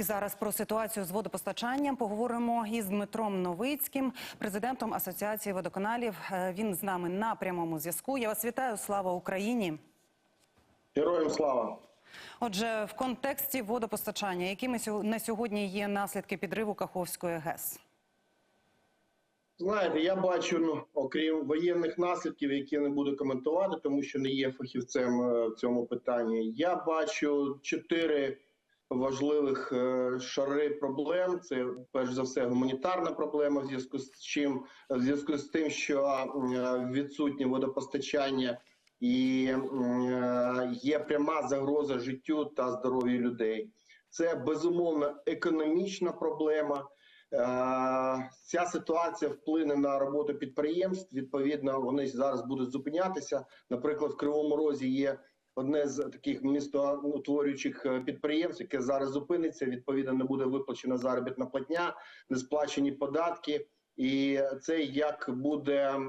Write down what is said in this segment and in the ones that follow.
І зараз про ситуацію з водопостачанням поговоримо із Дмитром Новицьким, президентом Асоціації водоканалів. Е, Він з нами на прямому зв'язку. Я вас вітаю. Слава Україні! Героям слава! Отже, в контексті водопостачання, якими на сьогодні є наслідки підриву Каховської ГЕС? Знаєте, я бачу, ну, окрім воєнних наслідків, які я не буду коментувати, тому що не є фахівцем е, в цьому питанні. Я бачу чотири важливих е, шари проблем. Це перш за все гуманітарна проблема, в зв'язку з чим в зв'язку з тим, що е, відсутнє водопостачання і е, є пряма загроза життю та здоров'ю людей. Це безумовно економічна проблема. Ця ситуація вплине на роботу підприємств. Відповідно, вони зараз будуть зупинятися. Наприклад, в Кривому Розі є одне з таких містоутворюючих е, підприємств, яке зараз зупиниться. Відповідно, не буде виплачена заробітна платня, не сплачені податки, і це як буде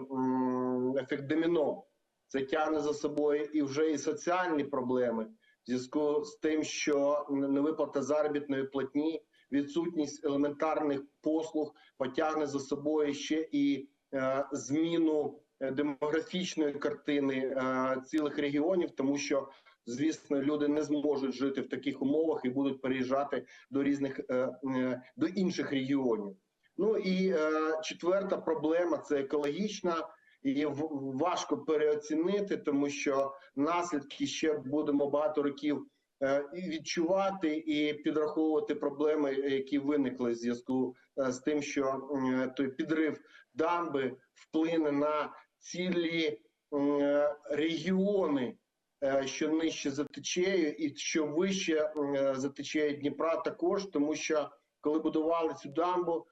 ефект доміно. Це тягне за собою і вже і соціальні проблеми в зв'язку з тим, що невиплата заробітної платні відсутність елементарних послуг потягне за собою ще і е, зміну демографічної картини е, цілих регіонів, тому що звісно люди не зможуть жити в таких умовах і будуть переїжджати до різних е, е, до інших регіонів. Ну і е, четверта проблема це екологічна. В- важко переоцінити, тому що наслідки ще будемо багато років е, відчувати і підраховувати проблеми, які виникли в зв'язку е, з тим, що той підрив дамби вплине на цілі е, регіони, е, що нижче за течею, і що вище е, за течею Дніпра, також тому що коли будували цю дамбу,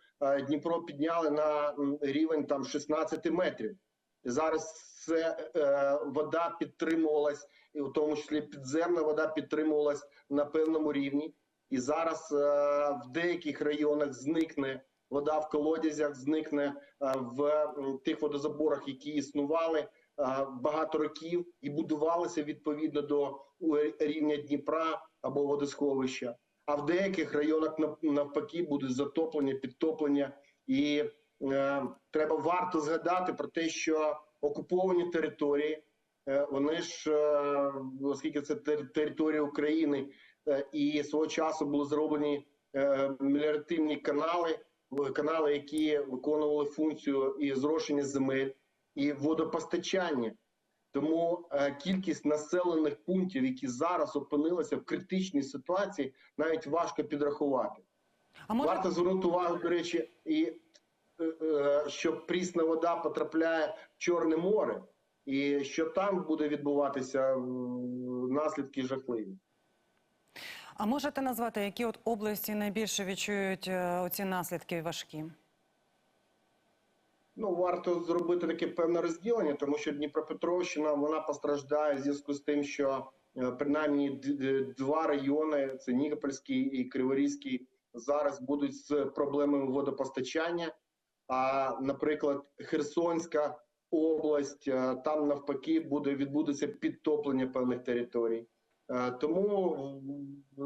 Дніпро підняли на рівень там 16 метрів. Зараз це вода підтримувалась, і в тому числі підземна вода підтримувалась на певному рівні. І зараз в деяких районах зникне вода в колодязях, зникне е, в тих водозаборах, які існували е, багато років, і будувалися відповідно до е, рівня Дніпра або водосховища. А в деяких районах нав- навпаки буде затоплення, підтоплення і е, треба варто згадати про те, що окуповані території, е, вони ж, е, оскільки це тер- територія України, е, і свого часу були зроблені е, меліоративні канали, канали, які виконували функцію і зрошення земель, і водопостачання. Тому е, кількість населених пунктів, які зараз опинилися в критичній ситуації, навіть важко підрахувати. А може Варто звернути увагу, до речі, і е, е, що прісна вода потрапляє в Чорне море, і що там буде відбуватися наслідки жахливі. А можете назвати, які от області найбільше відчують е, оці наслідки важкі? Ну, варто зробити таке певне розділення, тому що Дніпропетровщина вона постраждає в зв'язку з тим, що е, принаймні два райони це Нікопольський і Криворізький зараз будуть з проблемами водопостачання. А, наприклад, Херсонська область е, там навпаки буде відбудеться підтоплення певних територій. Е, Тому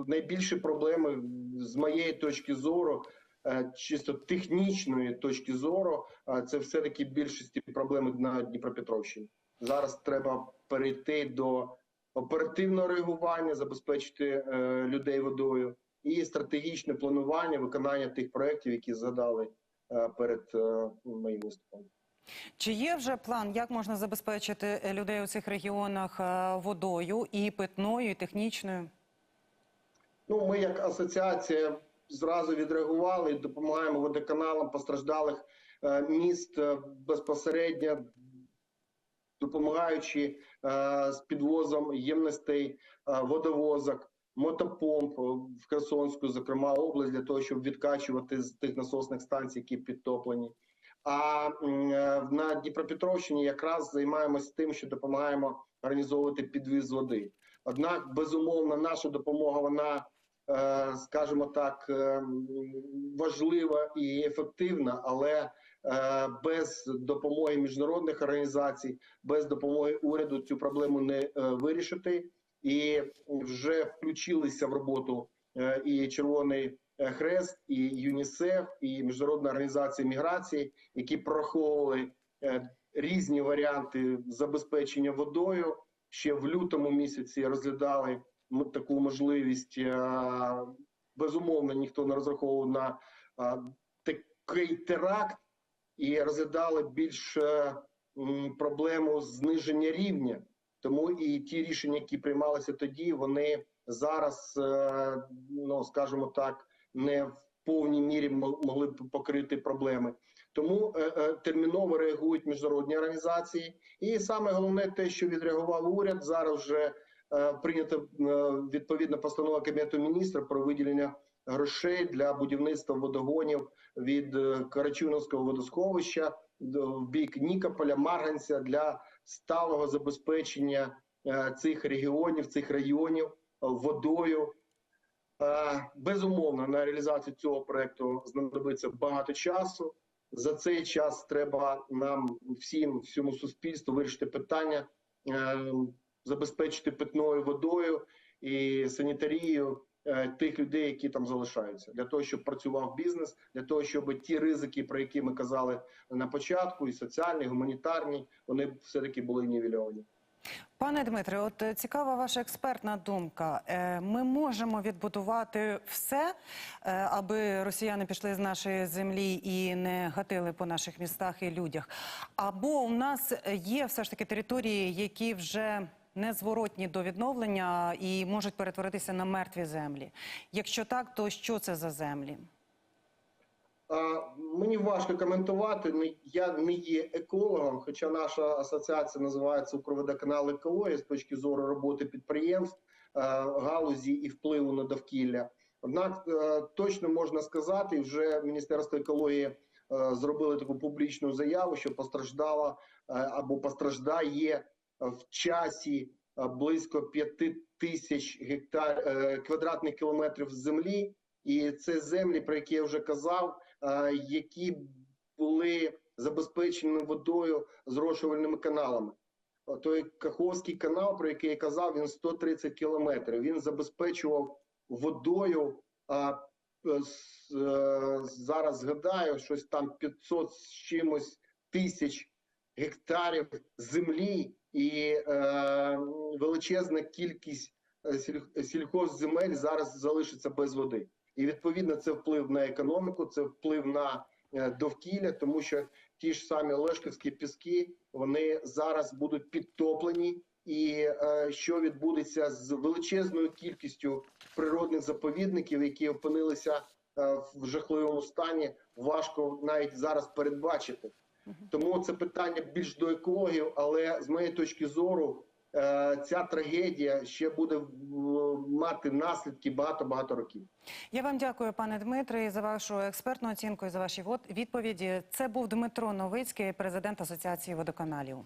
найбільші проблеми з моєї точки зору, е, чисто технічної точки зору, е, це все-таки більшості проблеми на Дніпропетровщині. Зараз треба перейти до оперативного реагування, забезпечити людей водою і стратегічне планування виконання тих проєктів, які згадали перед моїм виступом. Чи є вже план, як можна забезпечити е, людей у цих регіонах е, водою і питною, і технічною? Ну, ми як асоціація зразу відреагували і допомагаємо водоканалам постраждалих е, міст безпосередньо допомагаючи з підвозом ємностей, водовозок, мотопомп в Херсонську, зокрема область, для того, щоб відкачувати з тих насосних станцій, які підтоплені. А е, на Дніпропетровщині якраз займаємося тим, що допомагаємо організовувати підвіз води. Однак, безумовно, наша допомога вона, е, скажімо так, е, важлива і ефективна, але без допомоги міжнародних організацій, без допомоги уряду цю проблему не вирішити. І вже включилися в роботу і Червоний е, Хрест, і ЮНІСЕФ, і Міжнародна організація міграції, які прораховували е, різні варіанти забезпечення водою. Ще в лютому місяці розглядали таку можливість. е, Безумовно, ніхто не розраховував на такий теракт і розглядали більш е, проблему зниження рівня. Тому і ті рішення, які приймалися тоді, вони зараз, е, ну скажімо так, не в повній мірі мо- могли б покрити проблеми. Тому е, е, терміново реагують міжнародні організації, і саме головне те, що відреагував уряд, зараз вже прийнята відповідна постанова кабінету міністрів про виділення грошей для будівництва водогонів від Карачуновського водосховища до- в бік Нікополя, Марганця для сталого забезпечення цих регіонів, цих районів водою. Е, Безумовно, на реалізацію цього проекту знадобиться багато часу. За цей час треба нам всім, всьому суспільству вирішити питання, е, забезпечити питною водою і санітарією е, тих людей, які там залишаються, для того, щоб працював бізнес, для того, щоб ті ризики, про які ми казали на початку, і соціальні, і гуманітарні, вони все таки були нівельовані. Пане Дмитре, от е, цікава ваша експертна думка. Е, Ми можемо відбудувати все, е, аби росіяни пішли з нашої землі і не гатили по наших містах і людях. Або у нас є все ж таки території, які вже незворотні до відновлення і можуть перетворитися на мертві землі. Якщо так, то що це за землі? Мені важко коментувати. Я не є екологом, хоча наша асоціація називається Укрводоканал екологія з точки зору роботи підприємств, е, галузі і впливу на довкілля. Однак е, точно можна сказати, вже Міністерство екології е, зробили таку публічну заяву, що постраждала або постраждає в часі близько 5 тисяч гектар квадратних кілометрів землі. І це землі, про які я вже казав, які були забезпечені водою зрошувальними каналами. Той Каховський канал, про який я казав, він 130 кілометрів. Він забезпечував водою. А, е, е, зараз згадаю, щось там 500 з чимось тисяч гектарів землі і е, величезна кількість е, сіль- сільхозземель зараз залишиться без води. І відповідно це вплив на економіку, це вплив на е, довкілля, тому що ті ж самі Олешківські піски вони зараз будуть підтоплені. І е, що відбудеться з величезною кількістю природних заповідників, які опинилися е, в жахливому стані, важко навіть зараз передбачити. Тому це питання більш до екологів, але з моєї точки зору, ця трагедія ще буде мати наслідки багато багато років. Я вам дякую, пане Дмитре, за вашу експертну оцінку і за ваші відповіді. Це був Дмитро Новицький, президент Асоціації водоканалів.